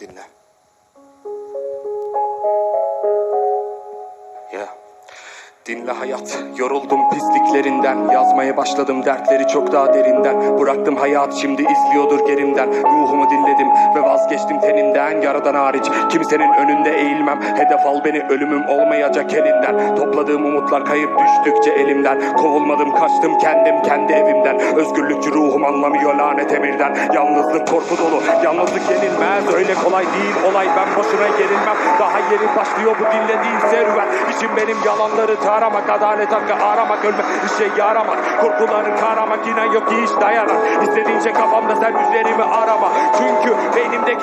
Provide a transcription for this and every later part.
Dinle. Dinle hayat, yoruldum pisliklerinden. Yazmaya başladım dertleri çok daha derinden. Bıraktım hayat şimdi izliyordur gerimden. Ruhumu dinledim ve vazgeçtim Yaradan hariç kimsenin önünde eğilmem. Hedef al beni ölümüm olmayacak elinden. Topladığım umutlar kayıp düştükçe elimden. Kovulmadım kaçtım kendim kendi evimden. Özgürlükçü ruhum anlamıyor lanet emirden. Yalnızlık korku dolu yalnızlık yenilmez. Öyle kolay değil olay. Ben boşuna gerilmem. Daha yeni başlıyor bu dille değil serüven. İşim benim yalanları taramak Adalet hakkı aramak ölmek bir şey yaramak. Korkuları karamak inan yok ki hiç dayanak İstediğince kafamda sen üzerimi arama. Çünkü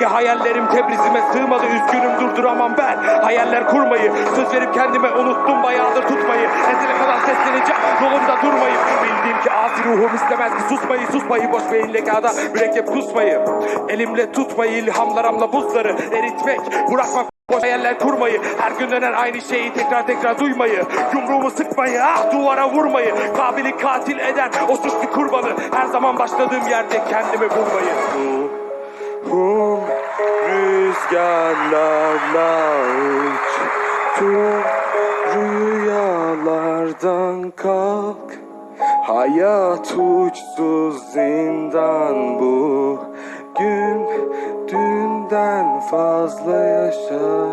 beynimdeki hayallerim Tebrizime sığmadı üzgünüm durduramam ben. Hayaller kurmayı söz verip kendime unuttum bayağıdır tutmayı. Ezile kadar sesleneceğim yolumda durmayı. Bildiğim ki asi ruhum istemez ki susmayı. Susmayı boş beyinle kağıda mürekkep kusmayı. Elimle tutmayı ilhamlarımla buzları eritmek. Bırakmak Boş hayaller kurmayı, her gün dönen aynı şeyi tekrar tekrar duymayı, yumruğumu sıkmayı, ah duvara vurmayı, kabili katil eden o suçlu kurbanı, her zaman başladığım yerde kendimi bulmayı. Ruhum rüzgarlarla uçtum, rüyalardan kalk. Hayat uçsuz zindan bu Gün dünden fazla yaşa